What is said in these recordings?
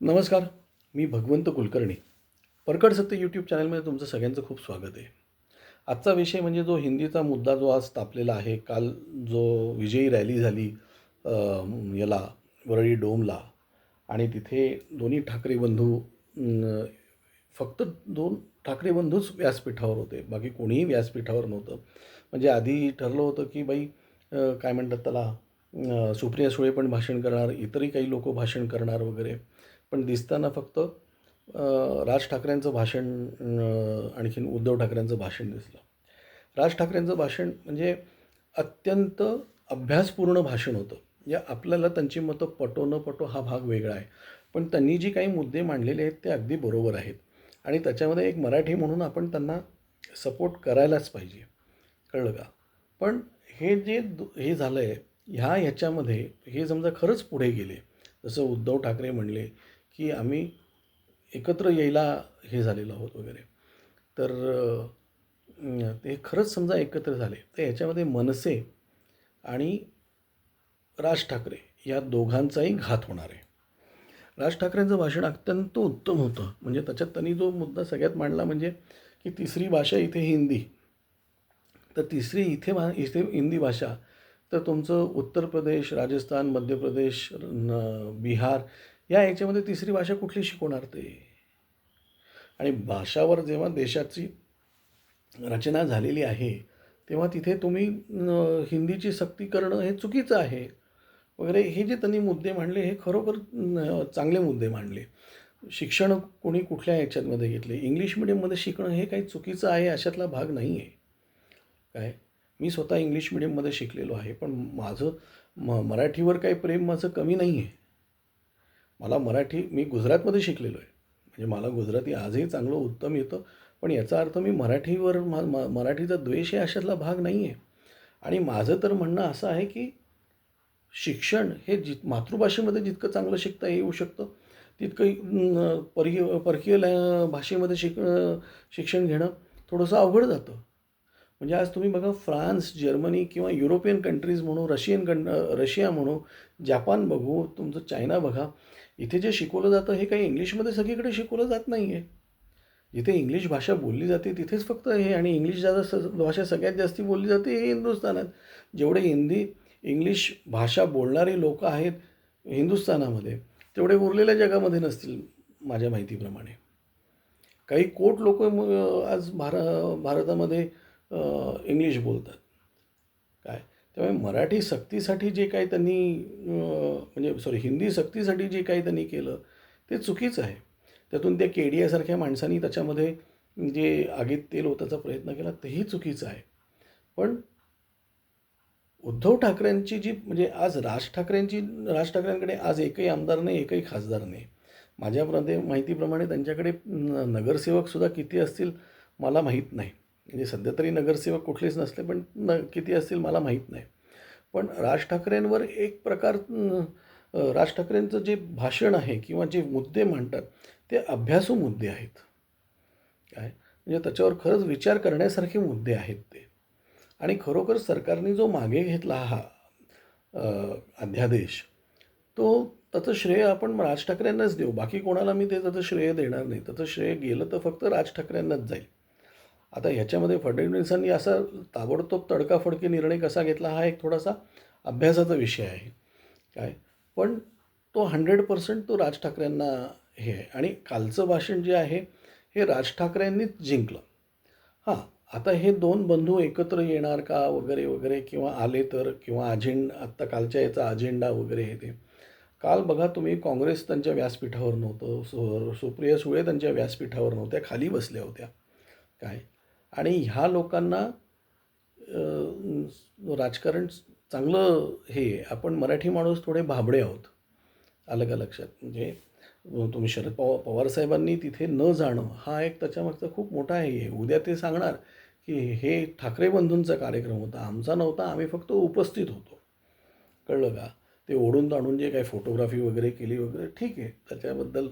नमस्कार मी भगवंत कुलकर्णी. परकड सत्य यूट्यूब चॅनलमध्ये तुमचं सगळ्यांचं खूप स्वागत आहे. आजचा विषय म्हणजे जो हिंदीचा मुद्दा जो आज तापलेला आहे काल जो विजयी रॅली झाली याला वरळी डोमला आणि तिथे दोन्ही ठाकरे बंधू फक्त दोन ठाकरे बंधूच व्यासपीठावर होते बाकी कोणीही व्यासपीठावर नव्हतं. म्हणजे आधी ठरलं होतं की बाई काय म्हणतात त्याला सुप्रिया सुळे पण भाषण करणार इतरही काही लोक भाषण करणार वगैरे. पण दिसताना फक्त राज ठाकरेंचं भाषण आणखीन उद्धव ठाकरेंचं भाषण दिसलं. राज ठाकरेंचं भाषण म्हणजे अत्यंत अभ्यासपूर्ण भाषण होतं. या आपल्याला त्यांची मतं पटो न पटो हा भाग वेगळा आहे. पण त्यांनी जी काही मुद्दे मांडलेले आहेत ते अगदी बरोबर आहेत. आणि त्याच्यामध्ये एक मराठी म्हणून आपण त्यांना सपोर्ट करायलाच पाहिजे. कळलं का? पण हे जे हे झालं आहे ह्या ह्याच्यामध्ये हे समजा खरंच पुढे गेले. जसं उद्धव ठाकरे म्हणले की आम्ही एकत्र यायला हे झालेलो आहोत वगैरे. तर ते खरंच समजा एकत्र झाले तर याच्यामध्ये मनसे आणि राज ठाकरे या दोघांचाही घात होणार आहे. राज ठाकरेंचं भाषण अत्यंत उत्तम होतं. म्हणजे त्याच्यात त्यांनी जो मुद्दा सगळ्यात मांडला म्हणजे की तिसरी भाषा इथे हिंदी. तर तिसरी इथे भा इथे हिंदी भाषा. तर तुमचं उत्तर प्रदेश राजस्थान मध्य प्रदेश न बिहार या याच्यामध्ये तिसरी भाषा कुठली शिकवणार ते? आणि भाषावर जेव्हा देशाची रचना झालेली आहे तेव्हा तिथे तुम्ही हिंदीची सक्ती करणं हे चुकीचं आहे. वगैरे हे जे त्यांनी मुद्दे मांडले हे खरोखर चांगले मुद्दे मांडले. शिक्षण कोणी कुठल्या ह्याच्यामध्ये घेतले? इंग्लिश मिडियममध्ये शिकणं हे काही चुकीचं आहे अशातला भाग नाही आहे काय? मी स्वतः इंग्लिश मिडियममध्ये शिकलेलो आहे पण माझं म मराठीवर काही प्रेम माझं कमी नाही आहे मला मराठी मी गुजरातमध्ये शिकलेलो आहे म्हणजे मला गुजराती आजही चांगलं उत्तम येतं पण याचा अर्थ मी मराठीवर मा म मराठीचा द्वेष आहे अशातला भाग नाही आहे आणि माझं तर म्हणणं असं आहे की शिक्षण हे जित मातृभाषेमध्ये जितकं चांगलं शिकता येऊ शकतं तितकं परकीय परकीय लॅ भाषेमध्ये शिक शिक्षण घेणं थोडंसं अवघड जातं. म्हणजे आज तुम्ही बघा फ्रान्स जर्मनी किंवा युरोपियन कंट्रीज म्हणू रशियन कं रशिया म्हणू जपान बघू तुमचं चायना बघा इथे जे शिकवलं जातं हे काही इंग्लिशमध्ये सगळीकडे शिकवलं जात नाही आहे जिथे इंग्लिश भाषा बोलली जाते तिथेच फक्त हे आणि इंग्लिश ज्यादा स भाषा सगळ्यात जास्ती बोलली जाते हे हिंदुस्थानात. जेवढे हिंदी इंग्लिश भाषा बोलणारे लोक आहेत हिंदुस्थानामध्ये तेवढे उरलेल्या जगामध्ये नसतील माझ्या माहितीप्रमाणे. काही कोट लोक आज भार भारतामध्ये इंग्लिश बोलतात. त्यामुळे मराठी सक्तीसाठी जे काही त्यांनी म्हणजे सॉरी हिंदी सक्तीसाठी जे काही त्यांनी केलं ते चुकीचं आहे. त्यातून त्या के डी आयसारख्या माणसांनी त्याच्यामध्ये जे आगीत तेल ओताचा प्रयत्न केला तेही चुकीचं आहे. पण उद्धव ठाकरेंची जी म्हणजे आज राज ठाकरेंची राज ठाकरेंकडे आज एकही आमदार नाही एकही खासदार नाही. माझ्यापर्यंत माहितीप्रमाणे त्यांच्याकडे न- नगरसेवकसुद्धा किती असतील मला माहीत नाही. म्हणजे सध्या तरी नगरसेवक कुठलेच नसले पण न किती असतील मला माहीत नाही. पण राज ठाकरेंवर एक प्रकार राज ठाकरेंचं जे भाषण आहे किंवा जे मुद्दे मांडतात ते अभ्यासू मुद्दे आहेत. काय? म्हणजे त्याच्यावर खरंच विचार करण्यासारखे मुद्दे आहेत ते. आणि खरोखर सरकारने जो मागे घेतला हा अध्यादेश तो त्याचं श्रेय आपण राज ठाकरेंनाच देऊ. बाकी कोणाला मी ते त्याचं श्रेय देणार नाही. त्याचं श्रेय गेलं तर फक्त राज ठाकरेंनाच जाईल. आता ह्याच्यामध्ये फडणवीसांनी असा ताबडतोब तडकाफडकी निर्णय कसा घेतला हा एक थोडासा अभ्यासाचा विषय आहे. काय? पण तो हंड्रेड पर्सेंट तो राज ठाकरेंना हे आहे. आणि कालचं भाषण जे आहे हे राज ठाकरेंनीच जिंकलं. हां आता हे दोन बंधू एकत्र येणार का वगैरे वगैरे किंवा आले तर किंवा अजेंडा आत्ता कालच्या याचा अजेंडा वगैरे हे ते. काल बघा तुम्ही काँग्रेस त्यांच्या व्यासपीठावर नव्हतं सु सुप्रिया सुळे त्यांच्या व्यासपीठावर नव्हत्या खाली बसल्या होत्या. काय? आणि ह्या लोकांना राजकारण चांगलं हे आहे. आपण मराठी माणूस थोडे भाबडे आहोत. आलं का लक्षात? म्हणजे तुम्ही शरद पवार पवारसाहेबांनी तिथे न जाणं हा एक त्याच्यामागचा खूप मोठा हे आहे. उद्या ते सांगणार की हे ठाकरे बंधूंचा कार्यक्रम होता आमचा नव्हता आम्ही फक्त उपस्थित होतो. कळलं का? ते ओढून ताणून जे काही फोटोग्राफी वगैरे केली वगैरे ठीक आहे. त्याच्याबद्दल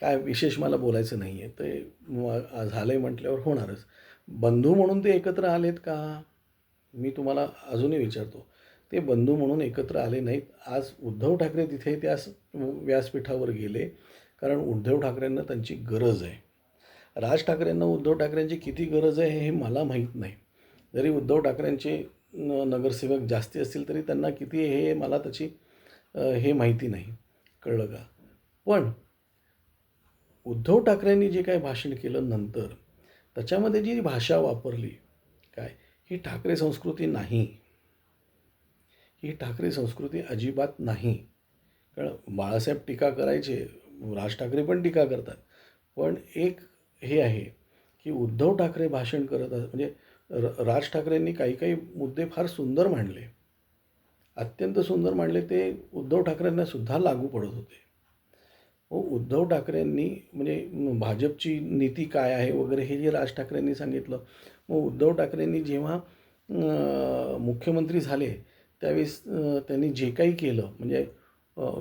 काय विशेष मला बोलायचं नाही आहे ते झालं आहे म्हटल्यावर होणारच. बंधू म्हणून ते एकत्र आलेत का? मी तुम्हाला अजूनही विचारतो. ते बंधू म्हणून एकत्र आले नाहीत. आज उद्धव ठाकरे तिथे त्या व्यासपीठावर गेले. कारण उद्धव ठाकरेंना त्यांची गरज आहे. राज ठाकरेंना उद्धव ठाकरेंची किती गरज आहे हे मला माहीत नाही. जरी उद्धव ठाकरेंचे नगरसेवक जास्ती असतील तरी त्यांना किती हे मला त्याची हे माहिती नाही. कळलं का? पण उद्धव ठाकरेंनी जे काही भाषण केलं नंतर त्याच्यामध्ये जी भाषा वापरली काय? ही ठाकरे संस्कृती नाही. ही ठाकरे संस्कृती अजिबात नाही. कारण बाळासाहेब टीका करायचे राज ठाकरे पण टीका करतात. पण एक हे आहे की उद्धव ठाकरे भाषण करत म्हणजे र राज ठाकरेंनी काही काही मुद्दे फार सुंदर मांडले. अत्यंत सुंदर मांडले ते उद्धव ठाकरेंना सुद्धा लागू पडत होते. हो उद्धव ठाकरेंनी म्हणजे भाजपची नीती काय आहे वगैरे हे जे राज ठाकरेंनी सांगितलं. मग उद्धव ठाकरेंनी जेव्हा मुख्यमंत्री झाले त्यावेळेस त्यांनी जे काही केलं म्हणजे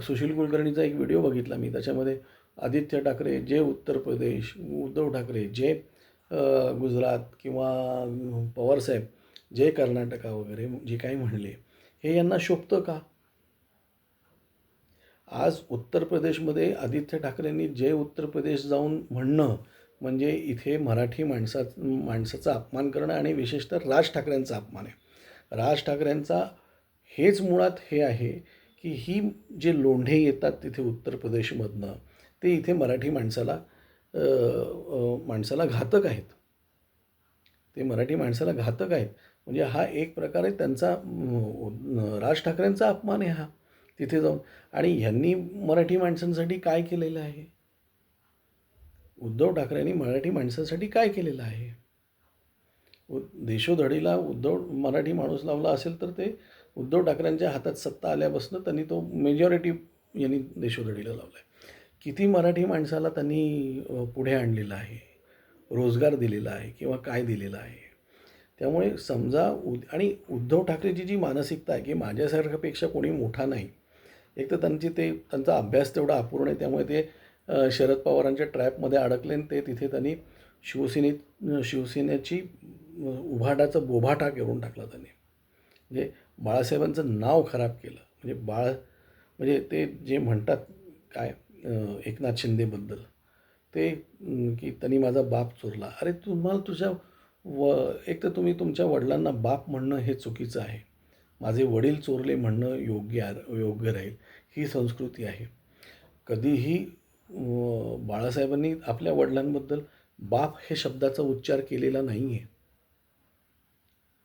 सुशील कुलकर्णीचा एक व्हिडिओ बघितला मी त्याच्यामध्ये आदित्य ठाकरे जे उत्तर प्रदेश उद्धव ठाकरे जे गुजरात किंवा पवारसाहेब जे कर्नाटका वगैरे जे काही म्हणले हे यांना शोभतं का? आज उत्तर प्रदेशमध्ये आदित्य ठाकरेंनी जे उत्तर प्रदेश जाऊन म्हणणं म्हणजे इथे मराठी माणसा माणसाचा अपमान करणं आणि विशेषतः राज ठाकरेंचा अपमान आहे. राज ठाकरेंचा हेच मुळात हे आहे की ही जे लोंढे येतात तिथे उत्तर प्रदेशमधनं ते इथे मराठी माणसाला माणसाला घातक आहेत. ते मराठी माणसाला घातक आहेत. म्हणजे हा एक प्रकारे त्यांचा राज ठाकरेंचा अपमान आहे हा. तिथे जाऊन. आणि ह्यांनी मराठी माणसांसाठी काय केलेलं आहे? उद्धव ठाकरेंनी मराठी माणसांसाठी काय केलेलं आहे? उ देशोधडीला उद्धव मराठी माणूस लावला असेल तर ते उद्धव ठाकरेंच्या हातात सत्ता आल्यापासून त्यांनी तो मेजॉरिटी यांनी देशोधडीला लावला आहे किती मराठी माणसाला त्यांनी पुढे आणलेलं आहे? रोजगार दिलेला आहे किंवा काय दिलेलं आहे? त्यामुळे समजा उद आणि उद्धव ठाकरेची जी मानसिकता आहे की माझ्यासारख्यापेक्षा कोणी मोठा नाही एक तर त्यांची ते त्यांचा अभ्यास तेवढा अपूर्ण आहे त्यामुळे ते शरद पवारांच्या ट्रॅपमध्ये अडकले आणि ते तिथे त्यांनी शिवसेनेत शिवसेनेची उभाटाचा बोभाटा करून टाकला त्यांनी. म्हणजे बाळासाहेबांचं नाव खराब केलं. म्हणजे बाळ म्हणजे ते जे म्हणतात काय एकनाथ शिंदेबद्दल ते की त्यांनी माझा बाप चोरला. अरे तुम्हाला तुझ्या व एक तर तुम्ही तुमच्या वडिलांना बाप म्हणणं हे चुकीचं आहे. माझे वडील चोरले म्हणणं योग्य योग्य राहील ही संस्कृती आहे. कधीही बाळासाहेबांनी आपल्या वडिलांबद्दल बाप हे शब्दाचा उच्चार केलेला नाही आहे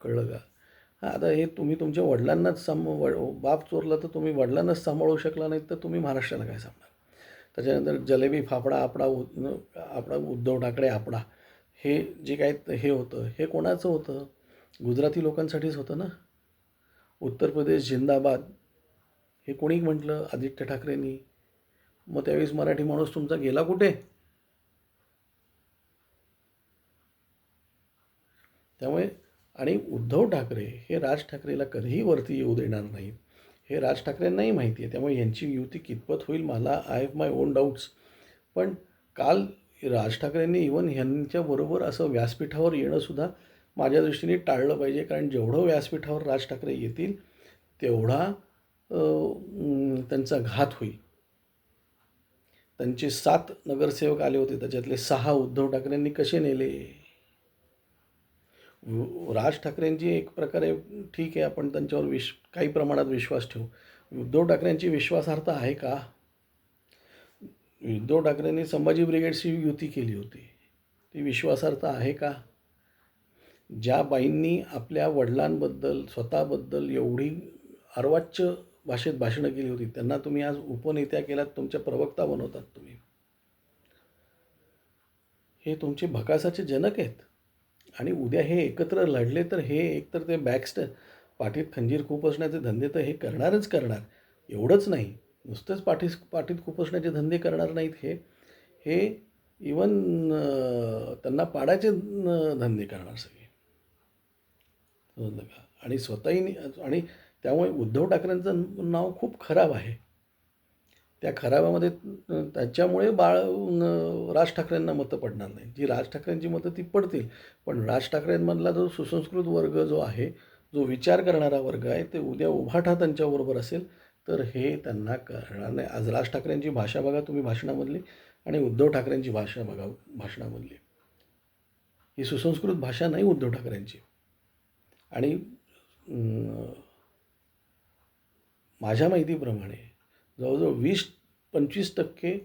कळलं का? हां आता हे तुम्ही तुमच्या वडिलांनाच सांभ बाप चोरला तर तुम्ही वडिलांनाच सांभाळू शकला नाही तर तुम्ही महाराष्ट्राला काय सांभाळ त्याच्यानंतर जलेबी फाफडा आपडा उ- आपडा उद्धव ठाकरे आपडा हे जे काय हे होतं हे कोणाचं होतं? गुजराती लोकांसाठीच होतं ना? उत्तर प्रदेश जिंदाबाद हे कोणी म्हटलं? आदित्य ठाकरेंनी. मग त्यावेळेस मराठी माणूस तुमचा गेला कुठे? त्यामुळे आणि उद्धव ठाकरे हे राज ठाकरेला कधीही वरती येऊ देणार नाहीत. हे राज ठाकरेंनाही माहिती आहे. त्यामुळे यांची युती कितपत होईल मला I have my own doubts पण काल राज ठाकरेंनी इवन ह्यांच्याबरोबर असं व्यासपीठावर येणंसुद्धा माझ्या दृष्टीने टाळलं पाहिजे. कारण जेवढं व्यासपीठावर राज ठाकरे येतील तेवढा त्यांचा घात होईल. त्यांचे सात नगरसेवक आले होते त्याच्यातले सहा उद्धव ठाकरेंनी कसे नेले? राज ठाकरेंची एक प्रकारे ठीक आहे आपण त्यांच्यावर विश काही प्रमाणात विश्वास ठेवू. उद्धव ठाकरेंची विश्वासार्हता आहे का? उद्धव ठाकरेंनी संभाजी ब्रिगेडशी युती केली होती. ती विश्वासार्हता आहे का? ज्या बाईंनी आपल्या वडिलांबद्दल स्वतःबद्दल एवढी अर्वाच्य भाषेत भाषणं केली होती त्यांना तुम्ही आज उपनेत्या केलात तुमच्या प्रवक्ता बनवतात तुम्ही. हे तुमचे भकासाचे जनक आहेत. आणि उद्या हे एकत्र लढले तर हे एकतर ते बॅकस्ट पाठीत खंजीर खुपसण्याचे धंदे तर हे करणारच करणार. एवढंच नाही नुसतेच पाठीस पाठीत खुपसण्याचे धंदे करणार नाहीत हे. हे इवन त्यांना पाडायचे धंदे करणार सगळे. नका. आणि स्वतःही आणि त्यामुळे उद्धव ठाकरेंचं नाव खूप खराब आहे. त्या खराबामध्ये त्याच्यामुळे बाळ राज ठाकरेंना मतं पडणार नाही. जी राज ठाकरेंची मतं ती पडतील पण राज ठाकरेंमधला जो सुसंस्कृत वर्ग जो आहे जो विचार करणारा वर्ग आहे ते उद्या उभाठा त्यांच्याबरोबर असेल तर हे त्यांना कळणार नाही. आज राज ठाकरेंची भाषा बघा तुम्ही भाषणामधली आणि उद्धव ठाकरेंची भाषा बघा भाषणामधली. ही सुसंस्कृत भाषा नाही उद्धव ठाकरेंची. आणि माझ्या माहितीप्रमाणे जवळजवळ वीस पंचवीस टक्के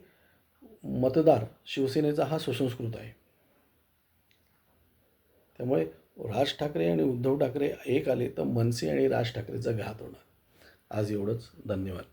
मतदार शिवसेनेचा हा सुसंस्कृत आहे. त्यामुळे राज ठाकरे आणि उद्धव ठाकरे एक आले तर मनसे आणि राज ठाकरेचा घात होणार. आज एवढंच. धन्यवाद.